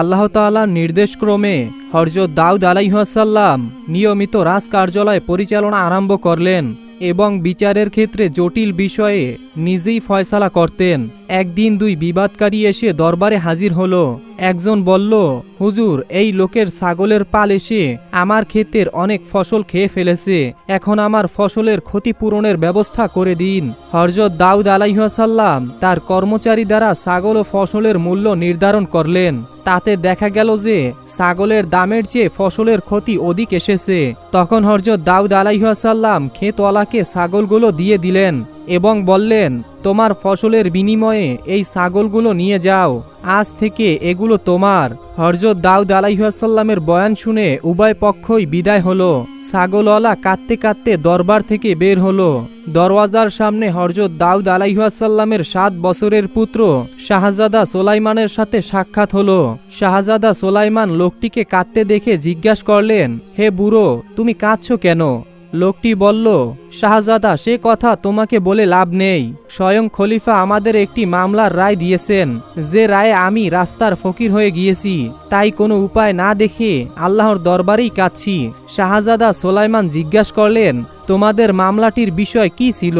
আল্লাহ তাআলার নির্দেশক্রমে হরজত দাউদ আলাইহাসাল্লাম নিয়মিত রাজ কার্যালয় পরিচালনা আরম্ভ করলেন এবং বিচারের ক্ষেত্রে জটিল বিষয়ে নিজেই ফয়সালা করতেন। একদিন দুই বিবাদকারী এসে দরবারে হাজির হলো। একজন বলল, হুজুর, এই লোকের ছাগলের পাল এসে আমার ক্ষেতের অনেক ফসল খেয়ে ফেলেছে। এখন আমার ফসলের ক্ষতিপূরণের ব্যবস্থা করে দিন। হরজত দাউদ আলাইহাসাল্লাম তার কর্মচারী দ্বারা ছাগল ও ফসলের মূল্য নির্ধারণ করলেন। তাতে দেখা গেল যে ছাগলের দামের চেয়ে ফসলের ক্ষতি অধিক এসেছে। তখন হরজত দাউদ আলাইহাসাল্লাম ক্ষেতওয়ালাকে ছাগলগুলো দিয়ে দিলেন। এবং বললেন, তোমার ফসলের বিনিময়ে এই ছাগলগুলো নিয়ে যাও। আজ থেকে এগুলো তোমার। হরজত দাউদ আলাইহাসাল্লামের বয়ান শুনে উভয় পক্ষই বিদায় হলো। ছাগলওয়ালা কাঁদতে কাঁদতে দরবার থেকে বের হলো। দরওয়াজার সামনে হরজত দাউদ আলাইহাসাল্লামের সাত বছরের পুত্র শাহজাদা সোলাইমানের সাথে সাক্ষাৎ হলো। শাহজাদা সোলাইমান লোকটিকে কাঁদতে দেখে জিজ্ঞাসা করলেন, হে বুড়ো, তুমি কাঁদছ কেন? লোকটি বলল, শাহজাদা, সে কথা তোমাকে বলে লাভ নেই। স্বয়ং খলিফা আমাদের একটি মামলার রায় দিয়েছেন। যে রায়ে আমি রাস্তার ফকির হয়ে গিয়েছি, তাই কোনো উপায় না দেখে আল্লাহর দরবারেই কাঁদছি। শাহজাদা সোলাইমান জিজ্ঞাসা করলেন, তোমাদের মামলাটির বিষয় কি ছিল?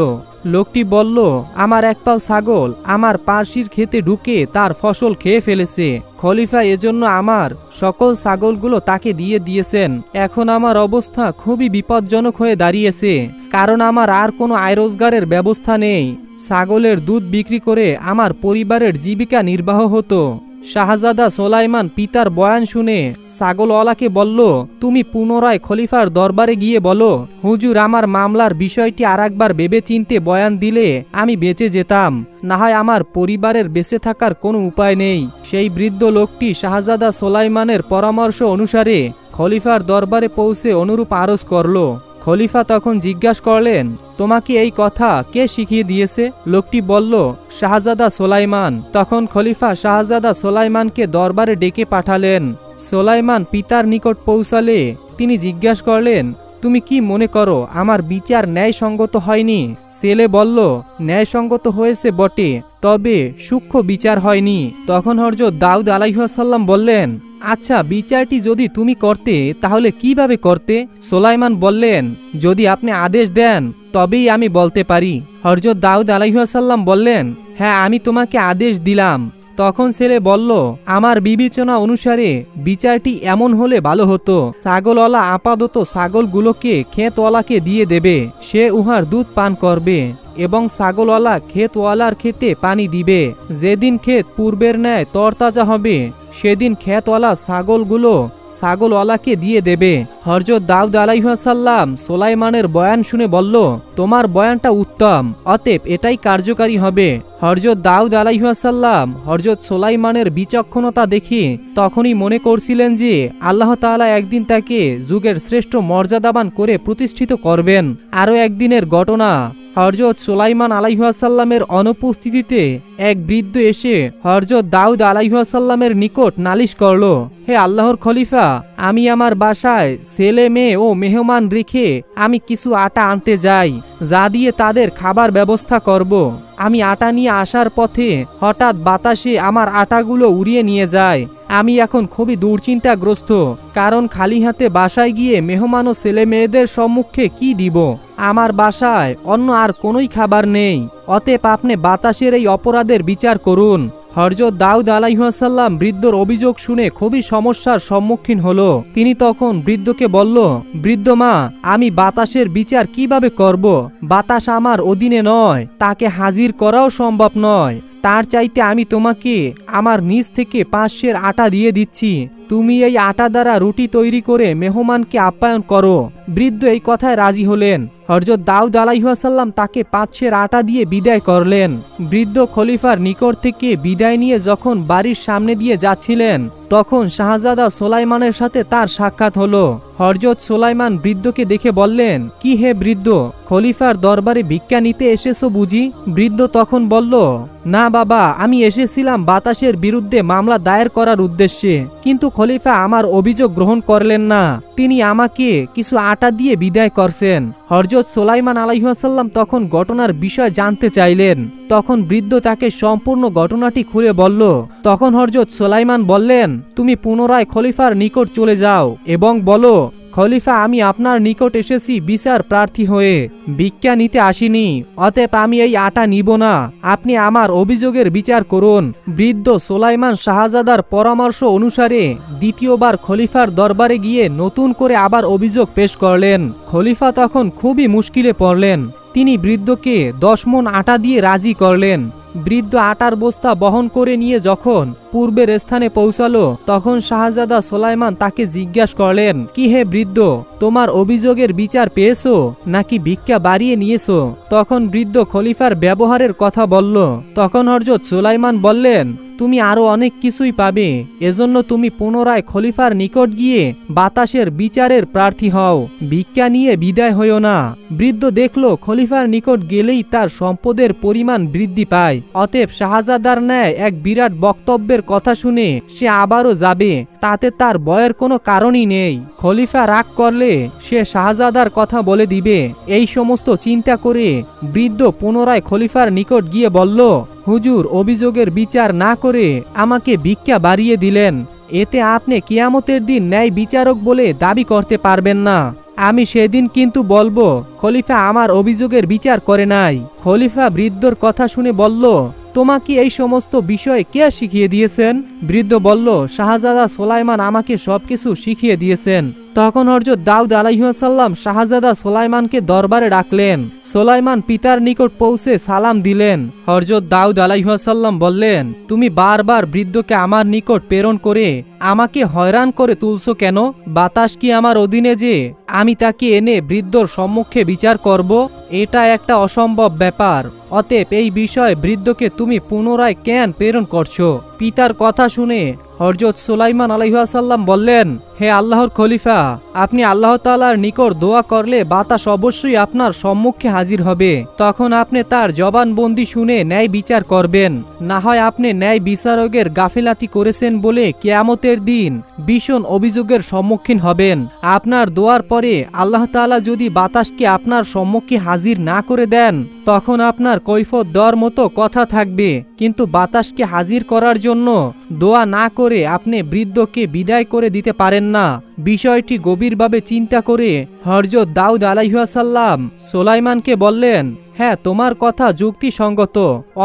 লোকটি বলল, আমার একপাল ছাগল আমার পার্সির খেতে ঢুকে তার ফসল খেয়ে ফেলেছে। খলিফা এজন্য আমার সকল ছাগলগুলো তাকে দিয়ে দিয়েছেন। এখন আমার অবস্থা খুবই বিপজ্জনক হয়ে দাঁড়িয়েছে, কারণ আমার আর কোনো আয় রোজগারের ব্যবস্থা নেই। ছাগলের দুধ বিক্রি করে আমার পরিবারের জীবিকা নির্বাহ হতো। শাহজাদা সোলাইমান পিতার বয়ান শুনে ছাগলওয়ালাকে বলল, তুমি পুনরায় খলিফার দরবারে গিয়ে বলো, হুজুর আমার মামলার বিষয়টি আরেকবার ভেবে চিনতে বয়ান দিলে আমি বেঁচে যেতাম। না হয় আমার পরিবারের বেঁচে থাকার কোনো উপায় নেই। সেই বৃদ্ধ লোকটি শাহজাদা সোলাইমানের পরামর্শ অনুসারে খলিফার দরবারে পৌঁছে অনুরূপ আরজ করল। খলিফা তখন জিজ্ঞাসা করলেন, তোমাকে এই কথা কে শিখিয়ে দিয়েছে? লোকটি বলল, শাহজাদা সোলাইমান। তখন খলিফা শাহজাদা সোলাইমানকে দরবারে ডেকে পাঠালেন। সোলাইমান পিতার নিকট পৌঁছালে তিনি জিজ্ঞাসা করলেন, তুমি কি মনে করো আমার বিচার ন্যায়সঙ্গত হয়নি? ছেলে বলল, ন্যায়সঙ্গত হয়েছে বটে। তবে সূক্ষ্ম বিচার হয়নি। তখন হরজত দাউদ আলাইহাসাল্লাম বললেন আচ্ছা বিচারটি যদি তুমি করতে, তাহলে কীভাবে করতে? সোলাইমান বললেন, যদি আপনি আদেশ দেন, তবেই আমি বলতে পারি। হরজত দাউদ আলাইহাসাল্লাম বললেন হ্যাঁ আমি তোমাকে আদেশ দিলাম। তখন ছেলে বলল, আমার বিবেচনা অনুসারে বিচারটি এমন হলে ভালো হতো। ছাগলওয়ালা আপাতত ছাগলগুলোকে ক্ষেতওয়ালাকে দিয়ে দেবে। সে উহার দুধ পান করবে। এবং ছাগলওয়ালা ক্ষেতওয়ালার ক্ষেতে পানি দিবে। যেদিন ক্ষেত পূর্বের ন্যায় তরতাজা হবে, সেদিন ক্ষেতওয়ালা ছাগলগুলো ছাগলওয়ালাকে দিয়ে দেবে। হরজত দাউদ আলাইহাসাল্লাম সোলাইমানের বয়ান শুনে বলল, তোমার বয়ানটা উত্তম, অতএব এটাই কার্যকারী হবে। হরজত দাউদ আলাইহাসাল্লাম হরজত সোলাইমানের বিচক্ষণতা দেখি তখনই মনে করছিলেন যে, আল্লাহ তাআলা একদিন তাকে যুগের শ্রেষ্ঠ মর্যাদাবান করে প্রতিষ্ঠিত করবেন। আরও একদিনের ঘটনা হরজত সোলাইমান আলাইহাসাল্লামের অনুপস্থিতিতে এক বৃদ্ধ এসে হরজত দাউদ আলাইহাসাল্লামের নিকট নালিশ করল, হে আল্লাহর খলিফা, আমি আমার বাসায় ছেলে, মেয়ে ও মেহমান রেখে আমি কিছু আটা আনতে যাই, যা দিয়ে তাদের খাবার ব্যবস্থা করব। আমি আটা নিয়ে আসার পথে হঠাৎ বাতাসে আমার আটাগুলো উড়িয়ে নিয়ে যায়। আমি এখন খুবই দুশ্চিন্তাগ্রস্ত, কারণ খালি হাতে বাসায় গিয়ে মেহমান ও ছেলে, মেয়েদের সম্মুখে কি দিব? আমার বাসায় অন্য আর কোনোই খাবার নেই। অতএব আপনি বাতাসের এই অপরাধের বিচার করুন। হরজত দাউদ আলাইহাসাল্লাম বৃদ্ধর অভিযোগ শুনে খুবই সমস্যার সম্মুখীন হল। তিনি তখন বৃদ্ধকে বলল, বৃদ্ধ মা, আমি বাতাসের বিচার কীভাবে করব? বাতাস আমার অধীনে নয়, তাকে হাজির করাও সম্ভব নয়। তার চাইতে আমি তোমাকে আমার নিজ থেকে পাঁচশের আটা দিয়ে দিচ্ছি। তুমি এই আটা দ্বারা রুটি তৈরি করে মেহমানকে আপ্যায়ন করো। বৃদ্ধ এই কথায় রাজি হলেন। হরজত দাউদ আলাইহাসাল্লাম তাকে পাঁচশের আটা দিয়ে বিদায় করলেন। বৃদ্ধ খলিফার নিকট থেকে বিদায় নিয়ে যখন বাড়ির সামনে দিয়ে যাচ্ছিলেন তখন শাহজাদা সোলাইমানের সাথে তার সাক্ষাৎ হলো। হরজত সোলাইমান বৃদ্ধকে দেখে বললেন, কি হে বৃদ্ধ? খলিফার দরবারে ভিক্ষা নিতে এসেছ বুঝি? বৃদ্ধ তখন বলল, না বাবা, আমি এসেছিলাম বাতাসের বিরুদ্ধে মামলা দায়ের করার উদ্দেশ্যে। কিন্তু খলিফা আমার অভিযোগ গ্রহণ করলেন না। তিনি আমাকে কিছু আটা দিয়ে বিদায় করছেন। হরজত সোলাইমান আলাইহাসাল্লাম তখন ঘটনার বিষয় জানতে চাইলেন। তখন বৃদ্ধ তাকে সম্পূর্ণ ঘটনাটি খুলে বলল, তখন হরজত সোলাইমান বললেন, তুমি পুনরায় খলিফার নিকট চলে যাও এবং বলো খলিফা, আমি আপনার নিকট এসেছি বিচার প্রার্থী হয়ে। ভিক্ষা নিতে আসিনি, অতএব আমি এই আটা নিব না। আপনি আমার অভিযোগের বিচার করুন। বৃদ্ধ সোলাইমান শাহজাদার পরামর্শ অনুসারে দ্বিতীয়বার খলিফার দরবারে গিয়ে নতুন করে আবার অভিযোগ পেশ করলেন। খলিফা তখন খুবই মুশকিলে পড়লেন। তিনি বৃদ্ধকে দশ মন আটা দিয়ে রাজি করলেন। বৃদ্ধ আটার বস্তা বহন করে নিয়ে যখন পূর্বের স্থানে পৌঁছালো, তখন শাহজাদা সোলাইমান তাকে জিজ্ঞাসা করলেন, কি হে বৃদ্ধ, তোমার অভিযোগের বিচার পেয়েছ নাকি ভিক্ষা বাড়িয়ে নিয়েছো? তখন বৃদ্ধ খলিফার ব্যবহারের কথা বলল। তখন হরজত সোলাইমান বললেন তুমি আরও অনেক কিছুই পাবে। এজন্য তুমি পুনরায় খলিফার নিকট গিয়ে বাতাসের বিচারের প্রার্থী হও। ভিক্ষা নিয়ে বিদায় হইও না। বৃদ্ধ দেখল খলিফার নিকট গেলেই তার সম্পদের পরিমাণ বৃদ্ধি পায়। অতএব শাহজাদার ন্যায় এক বিরাট বক্তব্যের কথা শুনে সে আবারও যাবে। তাতে তার বয়ের কোনো কারণই নেই। খলিফা রাগ করলে সে শাহজাদার কথা বলে দিবে। এই সমস্ত চিন্তা করে বৃদ্ধ পুনরায় খলিফার নিকট গিয়ে বলল, হুজুর, অভিযোগের বিচার না করে আমাকে ভিক্ষা বাড়িয়ে দিলেন। এতে আপনি কিয়ামতের দিন ন্যায় বিচারক বলে দাবি করতে পারবেন না। আমি সেদিন কিন্তু বলব, খলিফা আমার অভিযোগের বিচার করে নাই। খলিফা বৃদ্ধর কথা শুনে বলল, তোমাকে এই সমস্ত বিষয় কে শিখিয়ে দিয়েছেন? বৃদ্ধ বলল, শাহজাদা সোলাইমান আমাকে সবকিছু শিখিয়ে দিয়েছেন। তখন হরজত দাউদ আলাইহাসাল্লাম শাহজাদা সোলাইমানকে দরবারে ডাকলেন। সোলাইমান পিতার নিকট পৌঁছে সালাম দিলেন। হরজত দাউদ আলাইহাসাল্লাম বললেন, তুমি বারবার বৃদ্ধকে আমার নিকট প্রেরণ করে আমাকে হয়রান করে তুলছো কেন? বাতাস কি আমার অধীনে যে আমি তাকে এনে বৃদ্ধর সম্মুখে বিচার করব? এটা একটা অসম্ভব ব্যাপার। অতএব এই বিষয়ে বৃদ্ধকে তুমি পুনরায় কেন প্রেরণ করছ। পিতার কথা শুনে হরজত সুলাইমান আলহাসাল্লাম বললেন, হে আল্লাহর খলিফা, আপনি আল্লাহ তালার নিকট দোয়া করলে বাতাস অবশ্যই আপনার সম্মুখে হাজির হবে। তখন আপনি তার জবানবন্দি শুনে ন্যায় বিচার করবেন। না হয় আপনি ন্যায় বিচারকের গাফিলাতি করেছেন বলে কেয়ামতের দিন ভীষণ অভিযোগের সম্মুখীন হবেন। আপনার দোয়ার পরে আল্লাহ তাআলা যদি বাতাসকে আপনার সম্মুখে হাজির না করে দেন, তখন আপনার কৈফত দেওয়ার মতো কথা থাকবে। কিন্তু বাতাসকে হাজির করার জন্য দোয়া না করে আপনি বৃদ্ধকে বিদায় করে দিতে পারেন না। বিষয়টি গভীরভাবে চিন্তা করে হরজত দাউদ আলাইহাসাল্লাম সোলাইমানকে বললেন হ্যাঁ তোমার কথা যুক্তিসঙ্গত।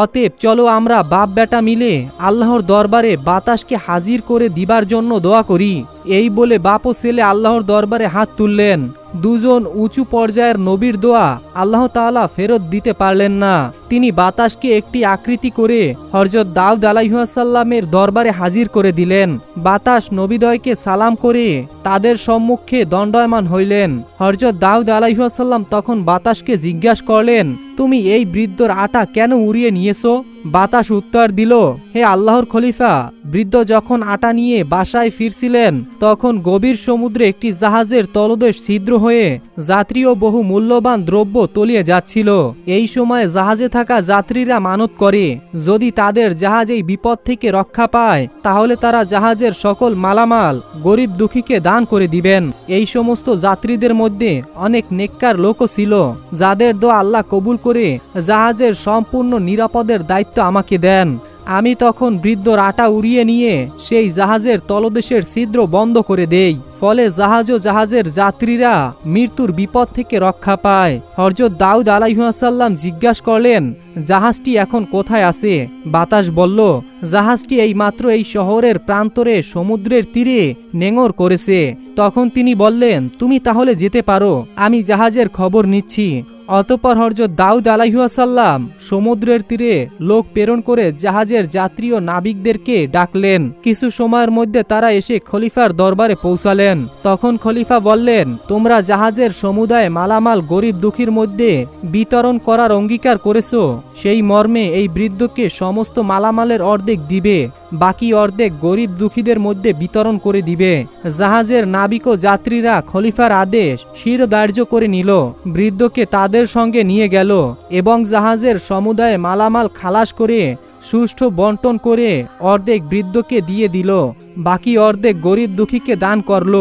অতএব চলো আমরা বাপ বেটা মিলে আল্লাহর দরবারে বাতাসকে হাজির করে দিবার জন্য দোয়া করি। এই বলে বাপ ও ছেলে আল্লাহর দরবারে হাত তুললেন। দুজন উঁচু পর্যায়ের নবীর দোয়া আল্লাহ তালা ফেরত দিতে পারলেন না। তিনি বাতাসকে একটি আকৃতি করে হরজত দাউদ আলাইহাসাল্লামের দরবারে হাজির করে দিলেন। বাতাস নবীদয়কে সালাম করে তাদের সম্মুখে দণ্ডায়মান হইলেন। হরজত দাউদ আলাইহাসাল্লাম তখন বাতাসকে জিজ্ঞাসা করলেন তুমি এই বৃদ্ধর আটা কেন উড়িয়ে নিয়েছো? বাতাস উত্তর দিল, হে আল্লাহর খলিফা, বৃদ্ধ যখন আটা নিয়ে বাসায় ফিরছিলেন, তখন গভীর সমুদ্রে একটি জাহাজের তলদেশ ছিদ্র হয়ে যাত্রী ও বহু মূল্যবান দ্রব্য তলিয়ে যাচ্ছিল। এই সময় জাহাজে থাকা যাত্রীরা মানত করে, যদি তাদের জাহাজ এই বিপদ থেকে রক্ষা পায়, তাহলে তারা জাহাজের সকল মালামাল গরিব দুঃখীকে দান করে দিবেন। এই সমস্ত যাত্রীদের মধ্যে অনেক নেককার লোকও ছিল, যাদের দো আল্লাহ কবুল করে জাহাজের সম্পূর্ণ নিরাপদের দায়িত্ব আমাকে দেন। আমি তখন বৃদ্ধর আটা উড়িয়ে নিয়ে সেই জাহাজের তলদেশের ছিদ্র বন্ধ করে দেই। ফলে জাহাজ ও জাহাজের যাত্রীরা মৃত্যুর বিপদ থেকে রক্ষা পায়। হরজত দাউদ আলাইহাসাল্লাম জিজ্ঞাসা করলেন, জাহাজটি এখন কোথায় আছে? বাতাস বলল, জাহাজটি এই মাত্র এই শহরের প্রান্তরে সমুদ্রের তীরে নেঙর করেছে। তখন তিনি বললেন, তুমি তাহলে যেতে পারো। আমি জাহাজের খবর নিচ্ছি। অতপর হরজত দাউদ আলাইহাসাল্লাম সমুদ্রের তীরে লোক প্রেরণ করে জাহাজের যাত্রী ও নাবিকদেরকে ডাকলেন। কিছু সময়ের মধ্যে তারা এসে খলিফার দরবারে পৌঁছালেন। তখন খলিফা বললেন, তোমরা জাহাজের সমুদায় মালামাল গরিব দুঃখীর মধ্যে বিতরণ করার অঙ্গীকার করেছ। সেই মর্মে এই বৃদ্ধকে সমস্ত মালামালের অর্ধেক দিবে। বাকি অর্ধেক গরিব দুঃখীদের মধ্যে বিতরণ করে দিবে। জাহাজের নাবিক ও যাত্রীরা খলিফার আদেশ শিরদার্য করে নিল। বৃদ্ধকে তাদের সঙ্গে নিয়ে গেল এবং জাহাজের সমুদায় মালামাল খালাস করে, সুষ্ঠু বন্টন করে অর্ধেক বৃদ্ধকে দিয়ে দিল। বাকি অর্ধেক গরিব দুঃখীকে দান করল।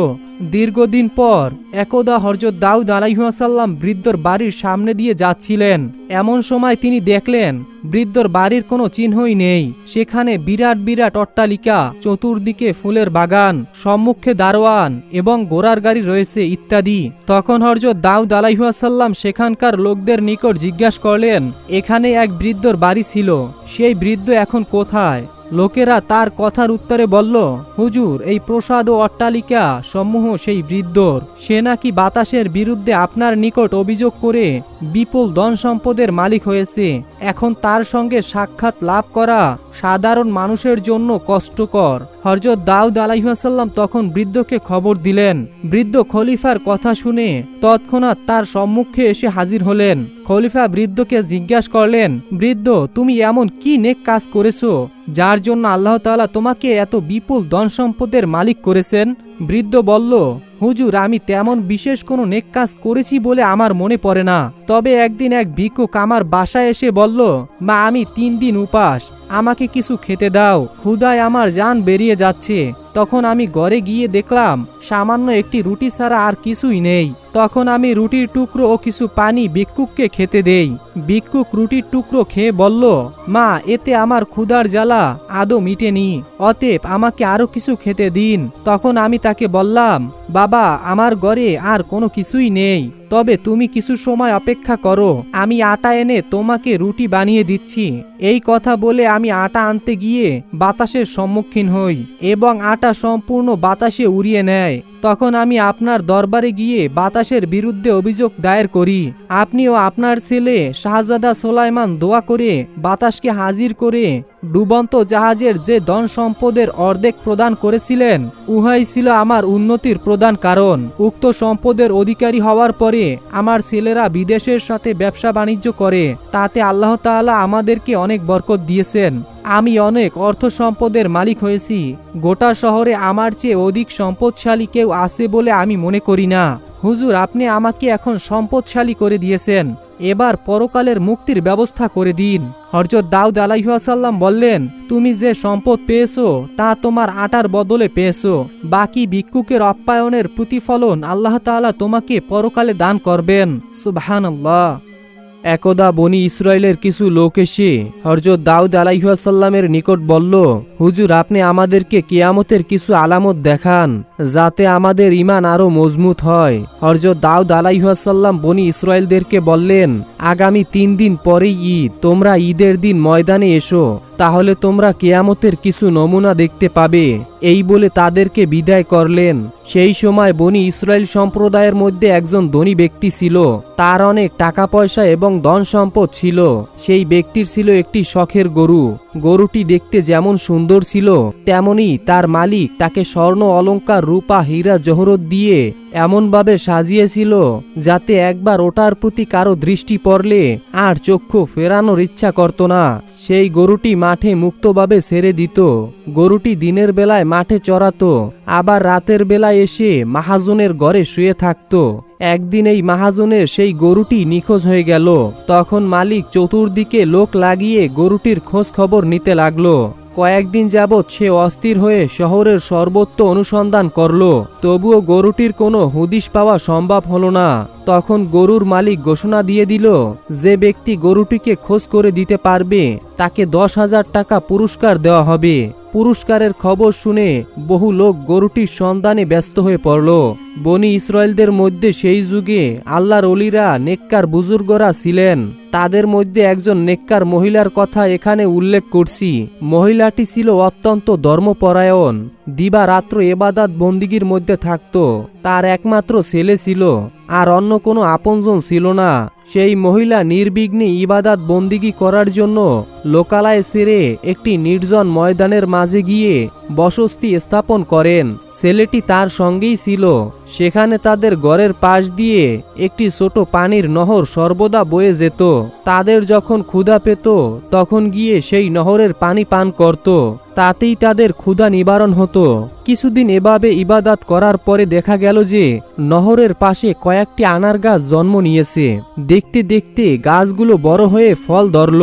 দীর্ঘদিন পর একদা হরজত দাউদ আলাইহাসাল্লাম বৃদ্ধর বাড়ির সামনে দিয়ে যাচ্ছিলেন। এমন সময় তিনি দেখলেন, বৃদ্ধর বাড়ির কোনো চিহ্নই নেই। সেখানে বিরাট বিরাট অট্টালিকা, চতুর্দিকে ফুলের বাগান, সম্মুখে দারোয়ান এবং গোড়ার গাড়ি রয়েছে ইত্যাদি। তখন হরজত দাউদ আলাইহাসাল্লাম সেখানকার লোকদের নিকট জিজ্ঞাসা করলেন, এখানে এক বৃদ্ধর বাড়ি ছিল। সেই বৃদ্ধ এখন কোথায়? লোকেরা তার কথার উত্তরে বলল, হুজুর, এই প্রসাদ ও অট্টালিকা সমূহ সেই বৃদ্ধর। সে নাকি বাতাসের বিরুদ্ধে আপনার নিকট অভিযোগ করে বিপুল ধন সম্পদের মালিক হয়েছে। এখন তার সঙ্গে সাক্ষাৎ লাভ করা সাধারণ মানুষের জন্য কষ্টকর। হরজত দাউদ আলাইহাসাল্লাম তখন বৃদ্ধকে খবর দিলেন। বৃদ্ধ খলিফার কথা শুনে তৎক্ষণাৎ তার সম্মুখে এসে হাজির হলেন। খলিফা বৃদ্ধকে জিজ্ঞাসা করলেন, বৃদ্ধ, তুমি এমন কি নেক কাজ করেছ, যার জন্য আল্লাহ তাল্লাহ তোমাকে এত বিপুল ধন সম্পদের মালিক করেছেন? বৃদ্ধ বলল, হুজুর, আমি তেমন বিশেষ কোনো নেক কাজ করেছি বলে আমার মনে পড়ে না। তবে একদিন এক ভিক্ষুক আমার বাসায় এসে বলল, মা, আমি তিন দিন উপাস, আমাকে কিছু খেতে দাও ক্ষুদায় আমার যান বেরিয়ে যাচ্ছে। তখন আমি ঘরে গিয়ে দেখলাম, সামান্য একটি রুটি ছাড়া আর কিছুই নেই। তখন আমি রুটির টুকরো ও কিছু পানি ভিক্ষুককে খেতে দেই। ভিক্ষুক রুটির টুকরো খেয়ে বলল, মা, এতে আমার ক্ষুধার জ্বালা আদৌ মিটেনি, অতএব আমাকে আরও কিছু খেতে দিন। তখন আমি তাকে বললাম বাবা আমার ঘরে আর কোনো কিছুই নেই। তবে তুমি কিছু সময় অপেক্ষা করো। আমি আটা এনে তোমাকে রুটি বানিয়ে দিচ্ছি। এই কথা বলে আমি আটা আনতে গিয়ে বাতাসের সম্মুখীন হই এবং আটা সম্পূর্ণ বাতাসে উড়িয়ে নেয়। তখন আমি আপনার দরবারে গিয়ে বাতাসের বিরুদ্ধে অভিযোগ দায়ের করি। আপনিও আপনার ছেলে শাহজাদা সোলাইমান দোয়া করে বাতাসকে হাজির করে ডুবন্ত জাহাজের যে ধন সম্পদের অর্ধেক প্রদান করেছিলেন, উহাই ছিল আমার উন্নতির প্রধান কারণ। উক্ত সম্পদের অধিকারী হওয়ার পরে আমার ছেলেরা বিদেশের সাথে ব্যবসা বাণিজ্য করে, তাতে আল্লাহ তাআলা আমাদেরকে অনেক বরকত দিয়েছেন। আমি অনেক অর্থ সম্পদের মালিক হয়েছি, গোটা শহরে আমার চেয়ে অধিক সম্পদশালী কেউ আছে বলে আমি মনে করি না। হুজুর, আপনি আমাকে এখন সম্পদশালী করে দিয়েছেন। এবার পরকালের মুক্তির ব্যবস্থা করে দিন। হরজত দাউদ আলাইহাসাল্লাম বললেন, তুমি যে সম্পদ পেয়েছ, তা তোমার আটার বদলে পেয়েছ। বাকি ভিক্ষুকের অপ্যায়নের প্রতিফলন আল্লাহ তালা তোমাকে পরকালে দান করবেন। সুবহানাল্লাহ। একদা বনি ইসরায়েলের কিছু লোক এসে হরজত দাউদ আলাইহাসাল্লামের নিকট বলল, হুজুর, আপনি আমাদেরকে কেয়ামতের কিছু আলামত দেখান, যাতে আমাদের ইমান আরও মজবুত হয়। হরজত দাউদ আলাইহাসাল্লাম বনি ইসরায়েলদেরকে বললেন, আগামী তিন দিন পরেই ঈদ, তোমরা ঈদের দিন ময়দানে এসো। তাহলে তোমরা কেয়ামতের কিছু নমুনা দেখতে পাবে। এই বলে তাদেরকে বিদায় করলেন। সেই সময় বনি ইসরায়েল সম্প্রদায়ের মধ্যে একজন ধনী ব্যক্তি ছিল। তার অনেক টাকা পয়সা এবং ধন সম্পদ ছিল। সেই ব্যক্তির ছিল একটি শখের গরু। গরুটি দেখতে যেমন সুন্দর ছিল, তেমনি তার মালিক তাকে স্বর্ণ অলংকার রূপা, হীরা, জহরত দিয়ে এমনভাবে সাজিয়েছিল, যাতে একবার ওটার প্রতি কারও দৃষ্টি পড়লে আর চক্ষু ফেরানোর ইচ্ছা করত না। সেই গরুটি মাঠে মুক্তভাবে ছেড়ে দিত। গরুটি দিনের বেলায় মাঠে চড়াতো, আবার রাতের বেলায় এসে মাহাজনের ঘরে শুয়ে থাকত। একদিন এই মাহাজনের সেই গরুটি নিখোঁজ হয়ে গেল। তখন মালিক চতুর্দিকে লোক লাগিয়ে গরুটির খোঁজ খবর নিতে লাগল। কয়েকদিন যাবৎ সে অস্থির হয়ে শহরের সর্বত্র অনুসন্ধান করল। তবুও গরুটির কোনো হুদিশ পাওয়া সম্ভব হলো না। তখন গরুর মালিক ঘোষণা দিয়ে দিল, যে ব্যক্তি গরুটিকে খোঁজ করে দিতে পারবে, তাকে দশ হাজার টাকা পুরস্কার দেওয়া হবে। পুরস্কারের খবর শুনে বহু লোক গরুটির সন্ধানে ব্যস্ত হয়ে পড়ল। বনি ইসরায়েলদের মধ্যে সেই যুগে আল্লাহর অলিরা নেককার বুজুর্গরা ছিলেন। তাদের মধ্যে একজন নেককার মহিলার কথা এখানে উল্লেখ করছি। মহিলাটি ছিল অত্যন্ত ধর্মপরায়ণ দিবা রাত্র এবাদাত বন্দিগির মধ্যে থাকত। তার একমাত্র ছেলে ছিল আর অন্য কোনো আপনজন ছিল না। সেই মহিলা নির্বিঘ্নে ইবাদাত বন্দিগি করার জন্য লোকালয়ে সেরে একটি নির্জন ময়দানের মাঝে গিয়ে বসতি স্থাপন করেন। ছেলেটি তার সঙ্গেই ছিল। সেখানে তাদের ঘরের পাশ দিয়ে একটি ছোট পানির নহর সর্বদা বয়ে যেত। তাদের যখন ক্ষুধা পেত, তখন গিয়ে সেই নহরের পানি পান করত। তাতেই তাদের ক্ষুধা নিবারণ হতো। কিছুদিন এভাবে ইবাদাত করার পরে দেখা গেল যে, নহরের পাশে কয়েকটি আনার গাছ জন্ম নিয়েছে। দেখতে দেখতে গাছগুলো বড় হয়ে ফল ধরল।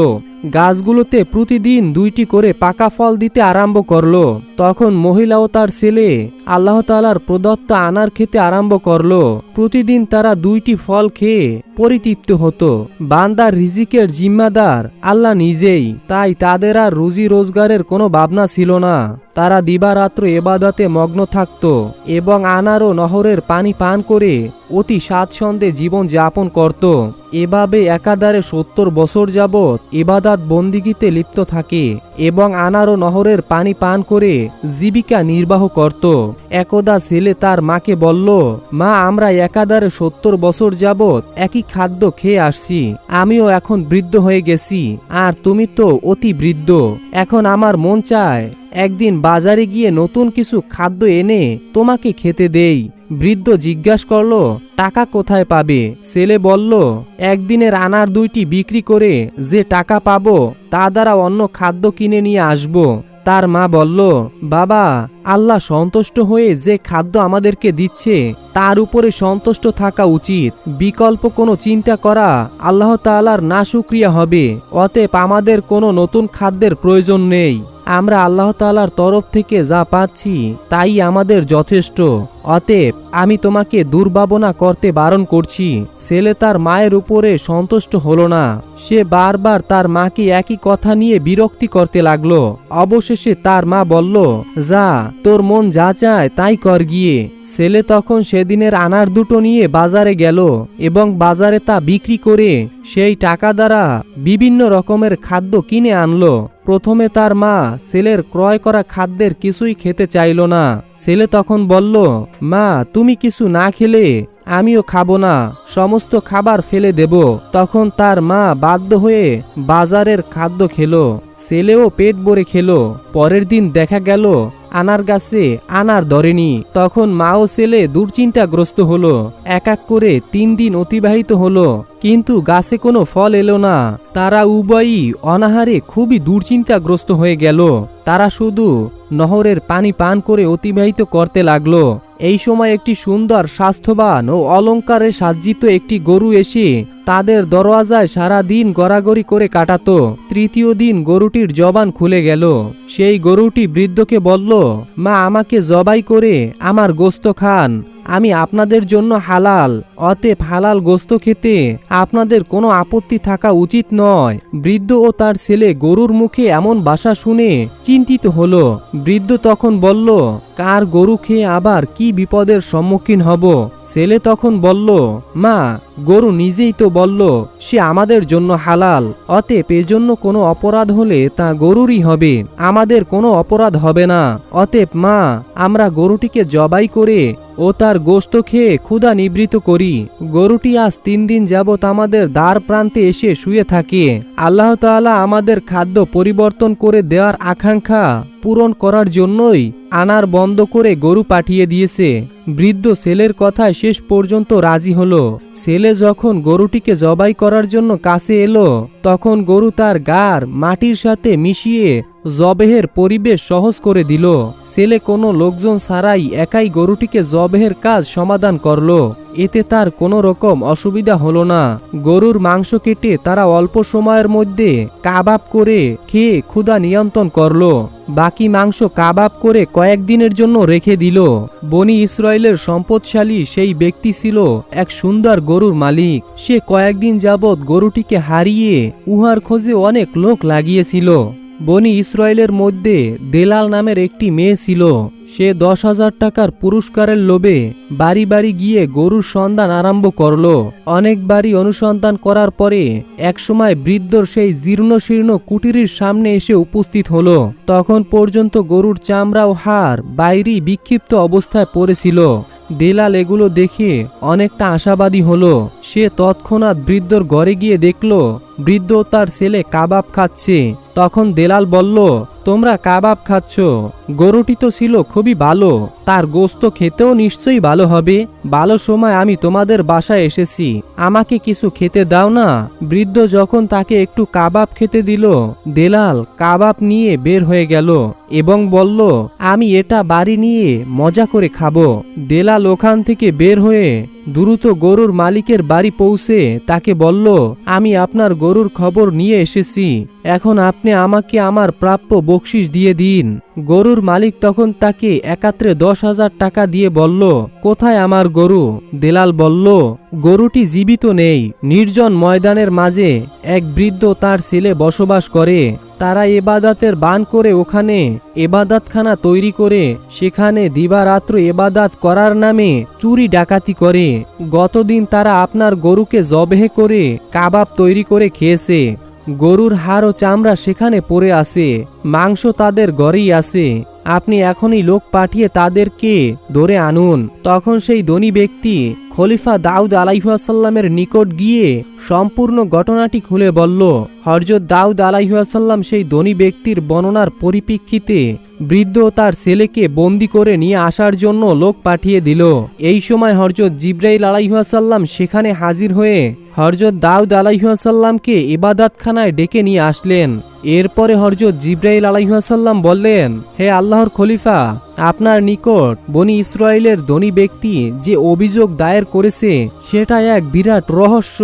গাছগুলোতে প্রতিদিন দুইটি করে পাকা ফল দিতে আরম্ভ করল। তখন মহিলা ও তার ছেলে আল্লাহ তালার প্রদত্ত আনার খেতে আরম্ভ করল। প্রতিদিন তারা দুইটি ফল খেয়ে পরিতৃপ্ত হতো। বান্দার রিজিকের জিম্মাদার আল্লাহ নিজেই। তাই তাদের আর রুজি রোজগারের কোনো ভাবনা ছিল না। তারা দিবারাত্র এবাদাতে মগ্ন থাকত এবং আনার ও নহরের পানি পান করে অতি স্বাচ্ছন্দ্যে জীবন যাপন করত। এভাবে একাধারে সত্তর বছর যাবৎ এবাদাত বন্দিগিতে লিপ্ত থাকে। এবং আনার ও নহরের পানি পান করে জীবিকা নির্বাহ করত। একদা ছেলে তার মাকে বলল, মা, আমরা একাধারে সত্তর বছর যাবৎ একই খাদ্য খেয়ে আসছি। আমিও এখন বৃদ্ধ হয়ে গেছি, আর তুমি তো অতি বৃদ্ধ। এখন আমার মন চায় একদিন বাজারে গিয়ে নতুন কিছু খাদ্য এনে তোমাকে খেতে দেই। বৃদ্ধ জিজ্ঞাসা করল, টাকা কোথায় পাবে? ছেলে বলল, একদিনের আনার দুইটি বিক্রি করে যে টাকা পাবো তা দ্বারা অন্য খাদ্য কিনে নিয়ে আসব। তার মা বলল, বাবা, আল্লাহ সন্তুষ্ট হয়ে যে খাদ্য আমাদেরকে দিচ্ছে, তার উপরে সন্তুষ্ট থাকা উচিত। বিকল্প কোনো চিন্তা করা আল্লাহ তাআলার না সুক্রিয়া হবে। অতএব আমাদের কোনো নতুন খাদ্যের প্রয়োজন নেই। আমরা আল্লাহ তাআলার তরফ থেকে যা পাচ্ছি, তাই আমাদের যথেষ্ট। অতএব আমি তোমাকে দুর্ভাবনা করতে বারণ করছি। ছেলে তার মায়ের উপরে সন্তুষ্ট হলো না। সে বারবার তার মাকে একই কথা নিয়ে বিরক্তি করতে লাগল। অবশেষে তার মা বলল, যা, তোর মন যা চায় তাই কর গিয়ে। ছেলে তখন সেদিনের আনার দুটো নিয়ে বাজারে গেল এবং বাজারে তা বিক্রি করে সেই টাকা দ্বারা বিভিন্ন রকমের খাদ্য কিনে আনলো। প্রথমে তার মা ছেলের ক্রয় করা খাদ্যের কিছুই খেতে চাইল না। ছেলে তখন বলল, মা, তুমি কিছু না খেলে আমিও খাব না, সমস্ত খাবার ফেলে দেব। তখন তার মা বাধ্য হয়ে বাজারের খাদ্য খেলো, ছেলেও পেট ভরে খেলো। পরের দিন দেখা গেল, আনার গাছে আনার ধরেনি। তখন মা ও ছেলে দুশ্চিন্তাগ্রস্ত হলো, এক এক করে তিন দিন অতিবাহিত হলো। কিন্তু গাছে কোনো ফল এলো না। তারা উভয়ই অনাহারে খুবই দুশ্চিন্তাগ্রস্ত হয়ে গেল। তারা শুধু নহরের পানি পান করে অতিবাহিত করতে লাগল। এই সময় একটি সুন্দর, স্বাস্থ্যবান ও অলঙ্কারে সাজ্জিত একটি গরু এসে তাদের দরওয়াজায় সারা দিন গড়াগড়ি করে কাটাত। তৃতীয় দিন গরুটির জবান খুলে গেল। সেই গরুটি বৃদ্ধকে বলল, মা, আমাকে জবাই করে আমার গোস্ত খান। আমি আপনাদের জন্য হালাল, অতএব হালাল গোস্ত খেতে। আপনাদের কোনো আপত্তি থাকা উচিত নয়। বৃদ্ধ ও তার ছেলে গরুর মুখে এমন বাসা শুনে চিন্তিত হলো। বৃদ্ধ তখন বলল, কার গরু খেয়ে আবার কি বিপদের সম্মুখীন হব? ছেলে তখন বলল, মা, গরু নিজেই তো বলল, সে আমাদের জন্য হালাল। অতএব এজন্য কোনো অপরাধ হলে তা গরুরই হবে। আমাদের কোনো অপরাধ হবে না। অতএব মা, আমরা গরুটিকে জবাই করে ও তার গোস্ত খেয়ে ক্ষুধা নিবৃত করি। গরুটি আজ তিন দিন যাবৎ আমাদের দ্বার প্রান্তে এসে শুয়ে থাকে। আল্লাহ তালা আমাদের খাদ্য পরিবর্তন করে দেওয়ার আকাঙ্ক্ষা পূরণ করার জন্যই আনার বন্ধ করে গরু পাঠিয়ে দিয়েছে। বৃদ্ধ ছেলের কথায় শেষ পর্যন্ত রাজি হলো। ছেলে যখন গরুটিকে জবাই করার জন্য কাছে এলো, তখন গরু তার গার মাটির সাথে মিশিয়ে জবেহের পরিবেশ সহজ করে দিল। ছেলে কোনো লোকজন ছাড়াই একাই গরুটিকে জবেহের কাজ সমাধান করল। এতে তার কোনো রকম অসুবিধা হলো না। গরুর মাংস কেটে তারা অল্প সময়ের মধ্যে কাবাব করে খেয়ে ক্ষুধা নিয়ন্ত্রণ করল। বাকি মাংস কাবাব করে কয়েকদিনের জন্য রেখে দিল। বনি ইসরায়েলের সম্পদশালী সেই ব্যক্তি ছিল এক সুন্দর গরুর মালিক। সে কয়েকদিন যাবৎ গরুটিকে হারিয়ে উহার খোঁজে অনেক লোক লাগিয়েছিল। বনি ইসরায়েলের মধ্যে দেলাল নামের একটি মেয়ে ছিল। সে দশ হাজার টাকার পুরস্কারের লোভে বাড়ি বাড়ি গিয়ে গরুর সন্ধান আরম্ভ করল। অনেক বাড়ি অনুসন্ধান করার পরে একসময় বৃদ্ধর সেই জীর্ণ শীর্ণ কুটিরের সামনে এসে উপস্থিত হল। তখন পর্যন্ত গরুর চামড়া ও হাড় বাইরেই বিক্ষিপ্ত অবস্থায় পড়েছিল। দেলাল এগুলো দেখে অনেকটা আশাবাদী হলো। সে তৎক্ষণাৎ বৃদ্ধর ঘরে গিয়ে দেখল, বৃদ্ধ তার ছেলে কাবাব খাচ্ছে। তখন দেলাল বলল তোমরা কাবাব খাচ্ছ। গরুটি তো ছিল খুবই ভালো। তার গোস্ত খেতেও নিশ্চয়ই ভালো হবে। ভালো সময় আমি তোমাদের বাসায় এসেছি। আমাকে কিছু খেতে দাও না। বৃদ্ধ যখন তাকে একটু কাবাব খেতে দিল, দেলাল কাবাব নিয়ে বের হয়ে গেল এবং বলল, আমি এটা বাড়ি নিয়ে মজা করে খাব। দেলাল ওখান থেকে বের হয়ে দ্রুত গরুর মালিকের বাড়ি পৌঁছে তাকে বলল, আমি আপনার গরুর খবর নিয়ে এসেছি। এখন আপনি আমাকে আমার প্রাপ্য বকশিস দিয়ে দিন। গরুর মালিক তখন তাকে একাত্রে দশ হাজার টাকা দিয়ে বলল, কোথায় আমার গরু? দেলাল বলল, গরুটি জীবিত নেই। নির্জন ময়দানের মাঝে এক বৃদ্ধ তার ছেলে বসবাস করে। তারা এবাদাতের বান করে ওখানে এবাদাতখানা তৈরি করে। সেখানে দিবারাত্র এবাদাত করার নামে চুরি ডাকাতি করে। গতদিন তারা আপনার গরুকে জবেহে করে কাবাব তৈরি করে খেয়েছে। গরুর হাড় ও চামড়া সেখানে পড়ে আছে, মাংস তাদের গড়েই আছে। আপনি এখনই লোক পাঠিয়ে তাদেরকে ধরে আনুন। তখন সেই ধনী ব্যক্তি খলিফা দাউদ আলাইহাসাল্লামের নিকট গিয়ে সম্পূর্ণ ঘটনাটি খুলে বলল হরজত দাউদ আলাইহাসাল্লাম সেই ধনী ব্যক্তির বর্ণনার পরিপ্রেক্ষিতে বৃদ্ধ তার ছেলেকে বন্দি করে নিয়ে আসার জন্য লোক পাঠিয়ে দিল। এই সময় হরজত জিব্রাইল আলাইহাসাল্লাম সেখানে হাজির হয়ে হরজত দাউদ আলাইহাসাল্লামকে ইবাদাতখানায় ডেকে নিয়ে আসলেন। এরপরে হরজত জিব্রাইল আলাইহাসাল্লাম বললেন, হে আল্লাহর খলিফা, আপনার নিকট বনি ইসরায়েলের ধনী ব্যক্তি যে অভিযোগ দায়ের করেছে, সেটা এক বিরাট রহস্য।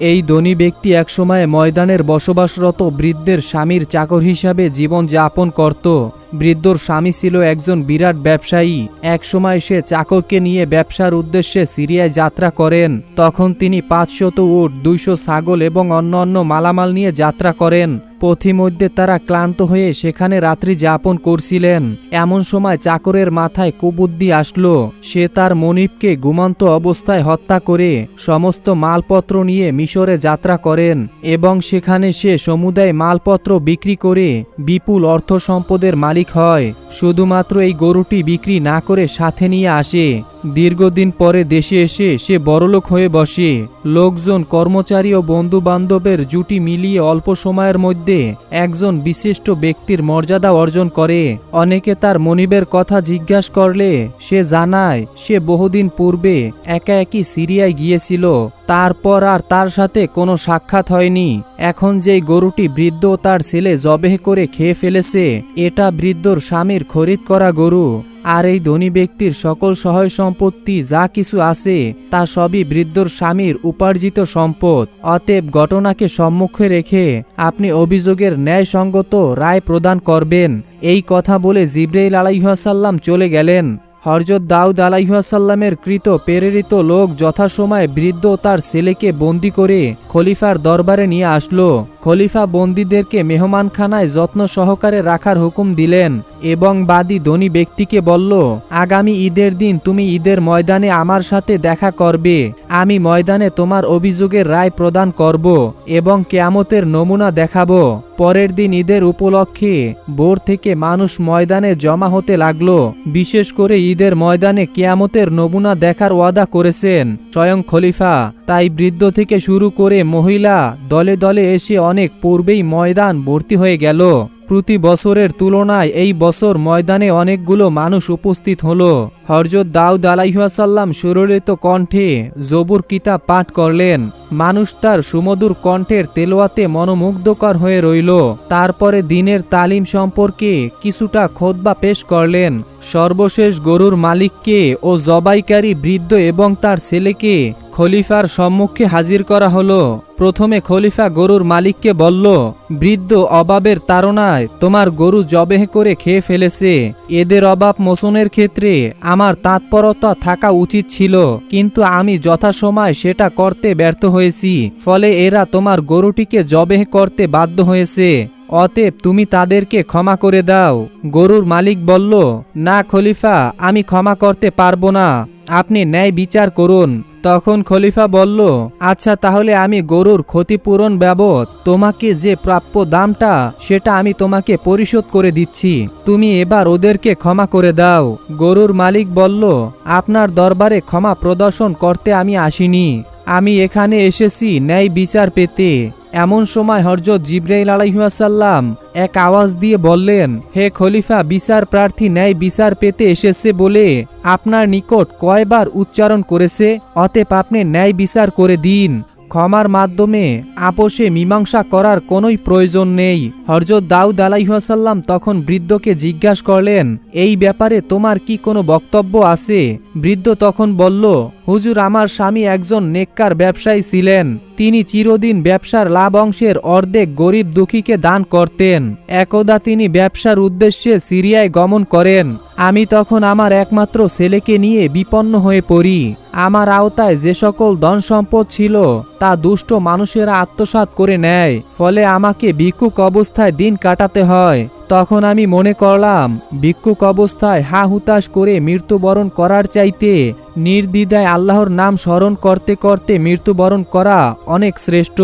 এই ধনী ব্যক্তি একসময় ময়দানের বসবাসরত বৃদ্ধের স্বামীর চাকর হিসাবে জীবন যাপন করত। বৃদ্ধর স্বামী ছিল একজন বিরাট ব্যবসায়ী। একসময় সে চাকরকে নিয়ে ব্যবসার উদ্দেশ্যে সিরিয়ায় যাত্রা করেন। তখন তিনি পাঁচশত উট, দুইশো ছাগল এবং অন্য অন্য মালামাল নিয়ে যাত্রা করেন। পথিমধ্যে তারা ক্লান্ত হয়ে সেখানে রাত্রি যাপন করছিলেন। এমন সময় চাকরের মাথায় কুবুদ্ধি আসলো। সে তার মনিবকে ঘুমন্ত অবস্থায় হত্যা করে সমস্ত মালপত্র নিয়ে মিশরে যাত্রা করেন এবং সেখানে সে সমুদায় মালপত্র বিক্রি করে বিপুল অর্থ সম্পদের মালিক হয়, শুধুমাত্র এই গরুটি বিক্রি না করে সাথে নিয়ে আসে। দীর্ঘদিন পরে দেশে এসে সে বড়লোক হয়ে বসে। লোকজন, কর্মচারী ও বন্ধু বান্ধবের জুটি মিলিয়ে অল্প সময়ের মধ্যে একজন বিশিষ্ট ব্যক্তির মর্যাদা অর্জন করে। অনেকে তার মনিবের কথা জিজ্ঞাসা করলে সে জানায়, সে বহুদিন পূর্বে একা একই সিরিয়ায় গিয়েছিল। তারপর আর তার সাথে কোনো সাক্ষাৎ হয়নি। এখন যেই গরুটি বৃদ্ধ তার ছেলে জবেহ করে খেয়ে ফেলেছে, এটা বৃদ্ধর স্বামীর খরিদ করা গরু, আর এই ধনী ব্যক্তির সকল সহায় সম্পত্তি যা কিছু আছে, তা সবই বৃদ্ধর স্বামীর উপার্জিত সম্পদ। অতএব ঘটনাকে সম্মুখে রেখে আপনি অভিযোগের ন্যায়সঙ্গত রায় প্রদান করবেন। এই কথা বলে জিব্রাইল আলাইহাসাল্লাম চলে গেলেন। হরজত দাউদ আলাইহাসাল্লামের কৃত প্রেরিত লোক যথাসময়ে বৃদ্ধ তার ছেলেকে বন্দি করে খলিফার দরবারে নিয়ে আসলো। খলিফা বন্দীদেরকে মেহমানখানায় যত্ন সহকারে রাখার হুকুম দিলেন এবং বাদী ধনী ব্যক্তিকে বলল, আগামী ঈদের দিন তুমি ঈদের ময়দানে আমার সাথে দেখা করবে। আমি ময়দানে তোমার অভিযোগের রায় প্রদান করব এবং কেয়ামতের নমুনা দেখাবো। পরের দিন ঈদের উপলক্ষে ভোর থেকে মানুষ ময়দানে জমা হতে লাগল। বিশেষ করে ঈদের ময়দানে কেয়ামতের নমুনা দেখার ওয়াদা করেছেন স্বয়ং খলিফা। তাই বৃদ্ধ থেকে শুরু করে মহিলা দলে দলে এসে অনেক পূর্বেই ময়দান ভর্তি হয়ে গেল। প্রতি বছরের তুলনায় এই বছর ময়দানে অনেকগুলো মানুষ উপস্থিত হলো। হরজত দাউদ আলাইহাসাল্লাম সুরলিত কণ্ঠে জবুর কিতাব পাঠ করলেন। মানুষ তার সুমধুর কণ্ঠের তেলোয়াতে মনোমুগ্ধকর হয়ে রইল। তারপরে দিনের তালিম সম্পর্কে কিছুটা খোদবা পেশ করলেন। সর্বশেষ গরুর মালিককে ও জবাইকারী বৃদ্ধ এবং তার ছেলেকে খলিফার সম্মুখে হাজির করা হলো। প্রথমে খলিফা গরুর মালিককে বলল, বৃদ্ধ অভাবের তাড়নায় তোমার গরু জবেহ করে খেয়ে ফেলেছে। এদের অভাব মোচনের ক্ষেত্রে আমার তাৎপরতা থাকা উচিত ছিল, কিন্তু আমি যথাসময় সেটা করতে ব্যর্থ হয়েছি, ফলে এরা তোমার গরুটিকে জবেহ করতে বাধ্য হয়েছে। অতএব তুমি তাদেরকে ক্ষমা করে দাও। গরুর মালিক বলল, না খলিফা, আমি ক্ষমা করতে পারব না। আপনি ন্যায় বিচার করুন। তখন খলিফা বলল আচ্ছা তাহলে আমি গরুর ক্ষতিপূরণ বাবদ তোমাকে যে প্রাপ্য দামটা, সেটা আমি তোমাকে পরিশোধ করে দিচ্ছি। তুমি এবার ওদেরকে ক্ষমা করে দাও। গরুর মালিক বলল, আপনার দরবারে ক্ষমা প্রদর্শন করতে আমি আসিনি। আমি এখানে এসেছি ন্যায় বিচার পেতে। এমন সময় হরজত জিব্রাইল আলাইহাসাল্লাম এক আওয়াজ দিয়ে বললেন, হে খলিফা, বিচার প্রার্থী ন্যায় বিচার পেতে এসেছে বলে আপনার নিকট কয়বার উচ্চারণ করেছে, অতএব আপনি ন্যায় বিচার করে দিন। ক্ষমার মাধ্যমে আপোষে মীমাংসা করার কোনোই প্রয়োজন নেই। হরজত দাউদ আলাইহাসাল্লাম তখন বৃদ্ধকে জিজ্ঞাসা করলেন, এই ব্যাপারে তোমার কি কোনো বক্তব্য আছে? বৃদ্ধ তখন বলল, হুজুর, আমার স্বামী একজন নেককার ব্যবসায়ী ছিলেন। তিনি চিরদিন ব্যবসার লাভ অংশের অর্ধেক গরিব দুঃখীকে দান করতেন। একদা তিনি ব্যবসার উদ্দেশ্যে সিরিয়ায় গমন করেন। আমি তখন আমার একমাত্র ছেলেকে নিয়ে বিপন্ন হয়ে পড়ি। আমার আওতায় যে সকল ধন সম্পদ ছিল, তা দুষ্ট মানুষেরা আত্মসাৎ করে নেয়, ফলে আমাকে ভিক্ষুক অবস্থায় দিন কাটাতে হয়। তখন আমি মনে করলাম, ভিক্ষুক অবস্থায় হা হুতাশ করে মৃত্যুবরণ করার চাইতে নির্দ্বিধায় আল্লাহর নাম স্মরণ করতে করতে মৃত্যুবরণ করা অনেক শ্রেষ্ঠ।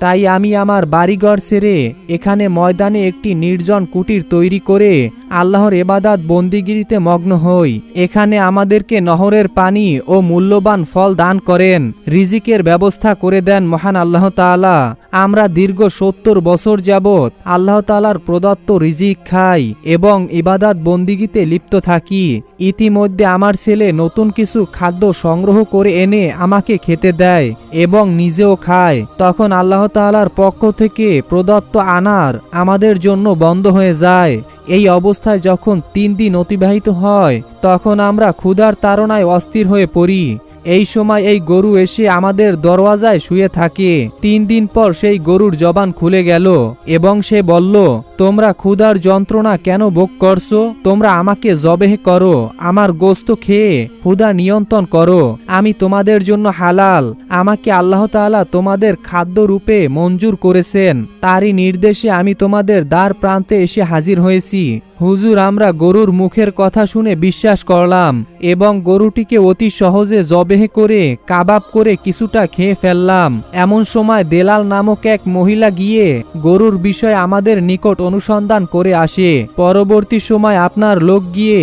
তাই আমি আমার বাড়িঘর ছেড়ে এখানে ময়দানে একটি নির্জন কুটির তৈরি করে আল্লাহর এবাদাত বন্দিগিরিতে মগ্ন হই। এখানে আমাদেরকে নহরের পানি ও মূল্যবান ফল দান করেন, রিজিকের ব্যবস্থা করে দেন মহান আল্লাহ তাআলা। আমরা দীর্ঘ সত্তর বছর যাবৎ আল্লাহ তালার প্রদত্ত রিজিক খাই এবং ইবাদাত বন্দিগিতে লিপ্ত থাকি। ইতিমধ্যে আমার ছেলে নতুন কিছু খাদ্য সংগ্রহ করে এনে আমাকে খেতে দেয় এবং নিজেও খায়। তখন আল্লাহ তাআলার পক্ষ থেকে প্রদত্ত আনার আমাদের জন্য বন্ধ হয়ে যায়। এই অবস্থায় যখন তিন দিন অতিবাহিত হয়, তখন আমরা ক্ষুধার তাড়নায় অস্থির হয়ে পড়ি। এই সময় এই গরু এসে আমাদের দরওয়াজায় শুয়ে থাকে। তিন দিন পর সেই গরুর জবান খুলে গেল এবং সে বলল, তোমরা ক্ষুধার যন্ত্রণা কেন ভোগ করছ? তোমরা আমাকে জবেহ করো, আমার গোস্ত খেয়ে ক্ষুধা নিয়ন্ত্রণ করো। আমি তোমাদের জন্য হালাল। আমাকে আল্লাহ তাআলা তোমাদের খাদ্য রূপে মঞ্জুর করেছেন। তারই নির্দেশে আমি তোমাদের দ্বার প্রান্তে এসে হাজির হয়েছি। হুজুর, আমরা গরুর মুখের কথা শুনে বিশ্বাস করলাম এবং গরুটিকে অতি সহজে জবেহে করে, কাবাব করে কিছুটা খেয়ে ফেললাম। এমন সময় দেলাল নামক এক মহিলা গিয়ে গরুর বিষয়ে আমাদের নিকট অনুসন্ধান করে আসে। পরবর্তী সময় আপনার লোক গিয়ে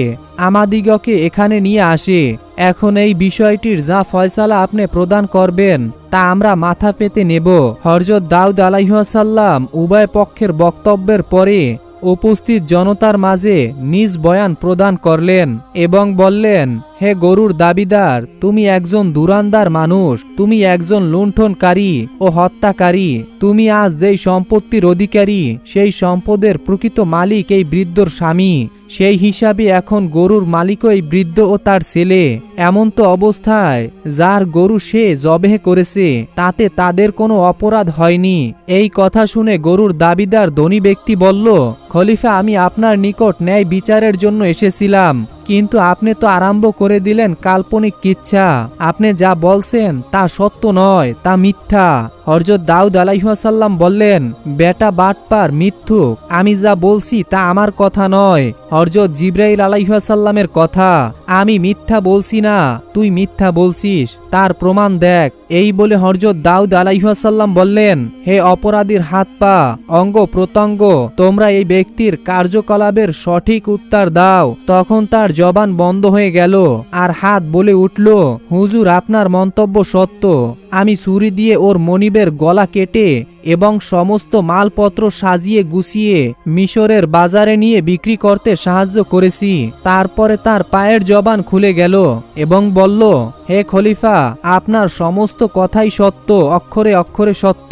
আমাদিগকে এখানে নিয়ে আসে। এখন এই বিষয়টির যা ফয়সালা আপনি প্রদান করবেন, তা আমরা মাথা পেতে নেব। হরজত দাউদ আলাইহাসাল্লাম উভয় পক্ষের বক্তব্যের পরে উপস্থিত জনতার মাঝে নিজ বয়ান প্রদান করলেন এবং বললেন, হে গরুর দাবিদার, তুমি একজন দুরান্দার মানুষ, তুমি একজন লুণ্ঠনকারী ও হত্যাকারী, তুমি আজ যেই সম্পত্তির অধিকারী, সেই সম্পদের প্রকৃত মালিক এই বৃদ্ধর স্বামী। সেই হিসাবে এখন গরুর মালিকই বৃদ্ধ ও তার ছেলে। এমন তো অবস্থায় যার গরু সে জবেহ করেছে, তাতে তাদের কোনো অপরাধ হয়নি। এই কথা শুনে গরুর দাবিদার ধনী ব্যক্তি বলল, খলিফা, আমি আপনার নিকট ন্যায় বিচারের জন্য এসেছিলাম। কিন্তু আপনি তো আরম্ভ করে দিলেন কাল্পনিক কিচ্ছা। আপনি যা বলছেন তা সত্য নয়, তা মিথ্যা। হরজত দাউদ আলাইহাসাল্লাম বললেন, বেটা বাটপার মিথ্যু আমি যা বলছি তা আমার কথা নয়। হরজত জিব্রাইল আলাইহাসাল্লামের কথা। আমি মিথ্যা বলছি না। তুই মিথ্যা বলছিস। তার প্রমাণ দেখ। এই বলে হরজত দাউদ আলাইহাসাল্লাম বললেন, হে অপরাধীর হাত পা, অঙ্গ প্রত্যঙ্গ, তোমরা এই ব্যক্তির কার্যকলাপের সঠিক উত্তর দাও। তখন তার জবান বন্ধ হয়ে গেল আর হাত বলে উঠল, হুজুর, আপনার মন্তব্য সত্য। আমি ছুরি দিয়ে ওর মনিবের গলা কেটে এবং সমস্ত মালপত্র সাজিয়ে গুছিয়ে মিশরের বাজারে নিয়ে বিক্রি করতে সাহায্য করেছি। তারপরে তার পায়ের জবান খুলে গেল এবং বলল, হে খলিফা, আপনার সমস্ত কথাই সত্য, অক্ষরে অক্ষরে সত্য।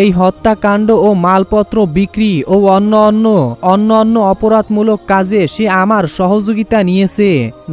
এই হত্যাকাণ্ড ও মালপত্র বিক্রি ও অন্য অন্য অন্য অন্য অপরাধমূলক কাজে সে আমার সহযোগিতা নিয়েছে।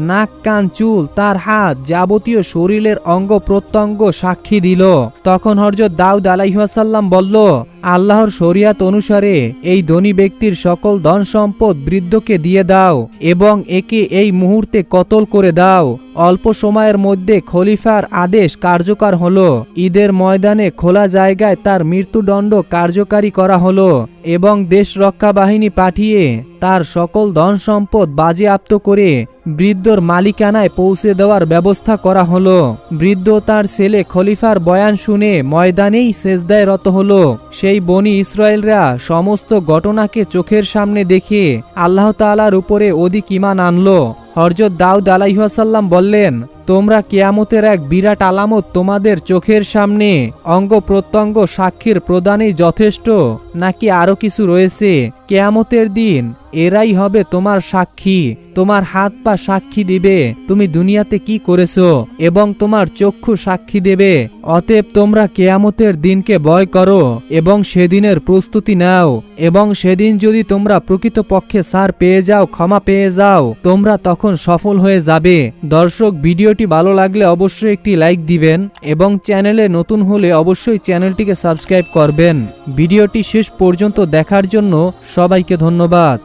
নাক, কান, চুল, তার হাত যাবতীয় শরীরের অঙ্গ প্রত্যঙ্গ সাক্ষী দিল। তখন হরজত দাউদ আলাইহাসাল্লাম বলল আল্লাহর শরিয়াত অনুসারে এই ধনী ব্যক্তির সকল ধন সম্পদ বৃদ্ধকে দিয়ে দাও এবং একে এই মুহূর্তে কতল করে দাও। অল্প সময়ের মধ্যে খলিফার আদেশ কার্যকর হলো। ঈদের ময়দানে খোলা জায়গায় তার মৃত্যুদণ্ড কার্যকারী করা হলো এবং দেশ রক্ষা বাহিনী পাঠিয়ে তার সকল ধন সম্পদ বাজেয়াপ্ত করে বৃদ্ধর মালিকানায় পৌঁছে দেওয়ার ব্যবস্থা করা হলো। বৃদ্ধ তার ছেলে খলিফার বয়ান শুনে ময়দানেই সেজদায় রত হলো। সেই বনি ইসরায়েলরা সমস্ত ঘটনাকে চোখের সামনে দেখে আল্লাহ তালার উপরে অধিক ইমান আনলো। হরজত দাউদ আলাইহাসাল্লাম বললেন, তোমরা কেয়ামতের এক বিরাট আলামত তোমাদের চোখের সামনে, অঙ্গ প্রত্যঙ্গ সাক্ষীর প্রদানেই যথেষ্ট, নাকি আরও কিছু রয়েছে? কেয়ামতের দিন এরাই হবে তোমার সাক্ষী, তোমার হাত পা সাক্ষী দিবে, তুমি দুনিয়াতে কি করেছ এবং তোমার চক্ষু সাক্ষী দেবে। অতএব তোমরা কেয়ামতের দিনকে ভয় করো এবং সেদিনের প্রস্তুতি নাও এবং সেদিন যদি তোমরা প্রকৃতপক্ষে সার পেয়ে যাও, ক্ষমা পেয়ে যাও, তোমরা তখন সফল হয়ে যাবে, দর্শক ভিডিওটি ভালো লাগলে অবশ্যই একটি লাইক দিবেন এবং চ্যানেলে নতুন হলে অবশ্যই চ্যানেলটিকে সাবস্ক্রাইব করবেন। ভিডিওটি শেষ পর্যন্ত দেখার জন্য সবাইকে ধন্যবাদ।